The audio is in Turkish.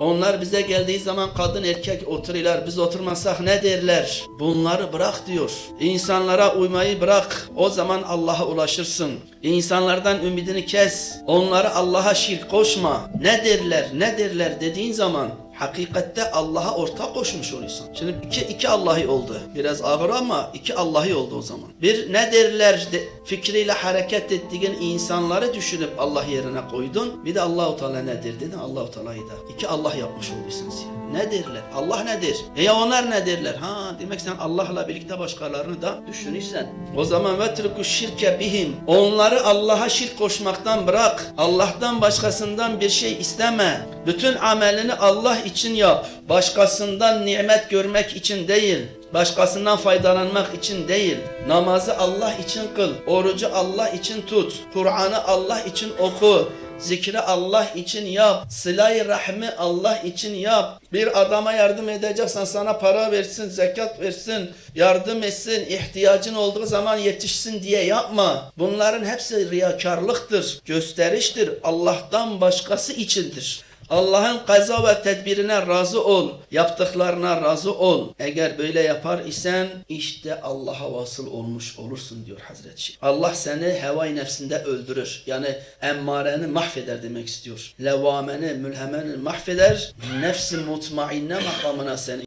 Onlar bize geldiği zaman kadın erkek oturuyorlar. Biz oturmasak ne derler? Bunları bırak diyor. İnsanlara uymayı bırak. O zaman Allah'a ulaşırsın. İnsanlardan ümidini kes. Onları Allah'a şirk koşma. Ne derler? Ne derler dediğin zaman hakikatte Allah'a ortak koşmuş oluyorsun. Şimdi iki, iki Allah'ı oldu. Biraz ağır ama iki Allah'ı oldu o zaman. Bir ne derler de, fikriyle hareket ettiğin insanları düşünüp Allah yerine koydun. Bir de Allahu Teala nedir dedin Allahu Teala'yı da. İki Allah yapmış oluyorsunuz ya. Ne derler? Allah nedir? E ya onlar ne derler? Ha demek sen Allah'la birlikte başkalarını da düşünürsen. O zaman ve türkü şirke bihim. Onları Allah'a şirk koşmaktan bırak. Allah'tan başkasından bir şey isteme. Bütün amelini Allah için yap. Başkasından nimet görmek için değil. Başkasından faydalanmak için değil. Namazı Allah için kıl. Orucu Allah için tut. Kur'an'ı Allah için oku. Zikri Allah için yap. Sıla-i rahmi Allah için yap. Bir adama yardım edeceksen sana para versin, zekat versin, yardım etsin, ihtiyacın olduğu zaman yetişsin diye yapma. Bunların hepsi riyakarlıktır, gösteriştir. Allah'tan başkası içindir. Allah'ın kaza ve tedbirine razı ol. Yaptıklarına razı ol. Eğer böyle yapar isen işte Allah'a vasıl olmuş olursun diyor Hazreti Şeyh. Allah seni hevai nefsinde öldürür. Yani emmareni mahveder demek istiyor. Levameni, mülhemeni mahveder. Nefsi mutmainne makamına seni